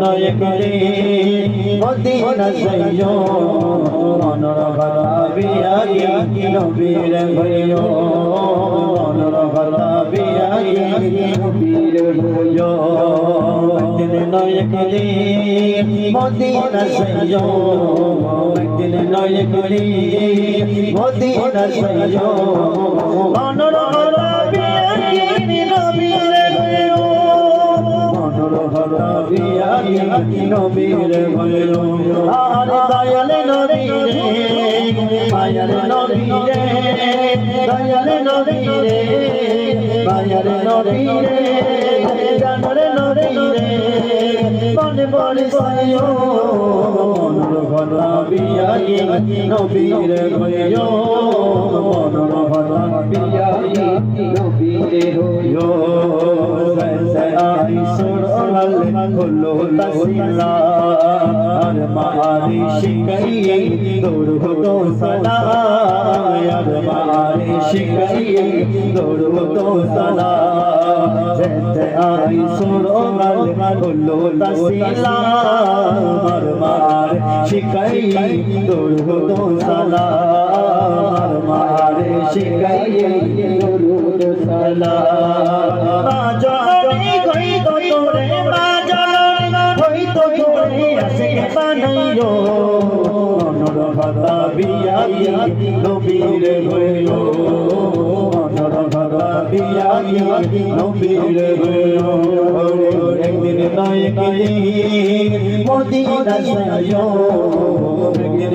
নয় করে। মদিনা যাইও মনর ভাতা বিয়াগি নবীর ভয়ো মনর ভাতা বিয়াগি নবীর ভয়ো দিন নয় করে। মদিনা যাইও দিন নয় করে। মদিনা যাইও মনর ভাতা নবীর ভয়ো আর দয়াল নবীরে মায়ার নবীরে দয়াল নবীরে মায়ার নবীরে জানর নবীরে মনে বলে সাইও মনোরহরা বিয়ারি নবীর ভয়ো মনোরহরা বিয়ারি নবীর ভয়ো হলো তসলা আর মারি শিকাই দৌড় হতো সলা আর মারি শিকাই দৌড় হতো সলা যেতে আইসুর হলো তসলা আর মার শিকাই দৌড় হতো ভাতা বিয়া নবীর হইও মনর ভাতা বিয়া নবীর হইও একদিন নয় গেলি মদিনা যাইও একদিন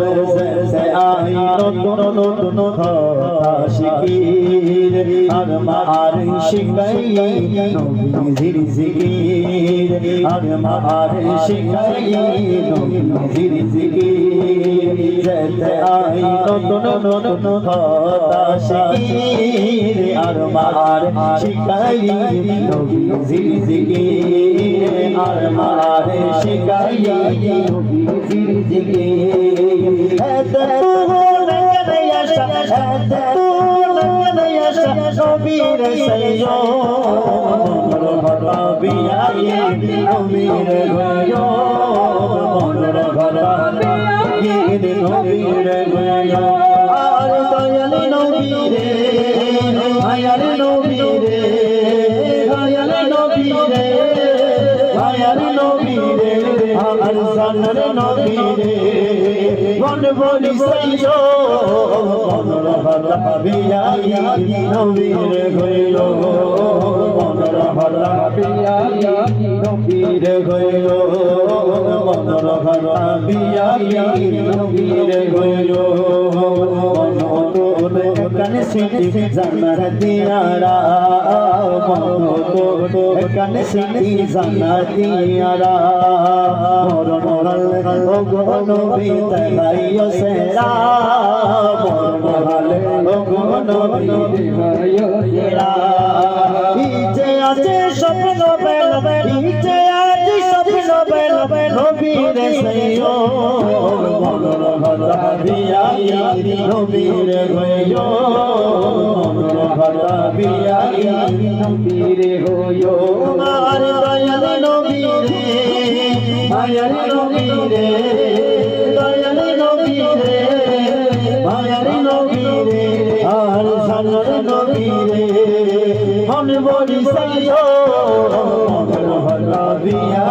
আই নতুন নতুন কথা শিকির আর মার শিকাই নবীর জিকির আর মার শিকাই নবীর জিকির যেতে আই নতুন নতুন কথা এতে নবীর সৈয়ো মনর ভরা বিয়াই নবীর গয়ো মনর ভরা বিয়াই নবীর জানার নবীরে মন বলি সাইয়ো মনর ভরা বিয়াই মনর বিয়াই নবীর গয়ল মনর ভরা বিয়াই নবীর গয়ল মন কানে সিটি জানার দিয়ারা। নবী তাইও সেরা মরণ ও নবী তাইও সেরা ইজে আছে স্বপ্ন বেল ইজে আছে স্বপ্ন বেল সইও ভাতা বিয়া নবীর গয়ো মনর ভাতা বিয়া নবীর গয়ো আর মায়ার নবীরে দয়াল নবীরে মায়ার নবীরে আর সানর নবীরে মন বড়ি সাইও মনর ভাতা বিয়া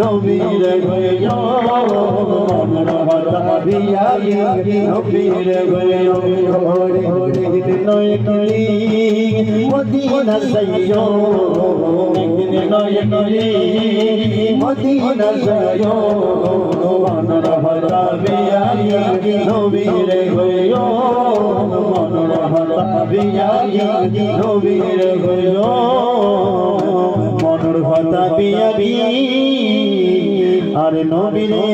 নবীর গয়ো। মনের কথা বিয়া নবীর গয়ো। একদিন নয় কলি মদিনা সাইয়ো একদিন নয় কলি মদিনা সাইয়ো মনের কথা বিয়া নবীর গয়ো মনের কথা বিয়া নবীর গয়ো মনের কথা বিয়া আর নবীরে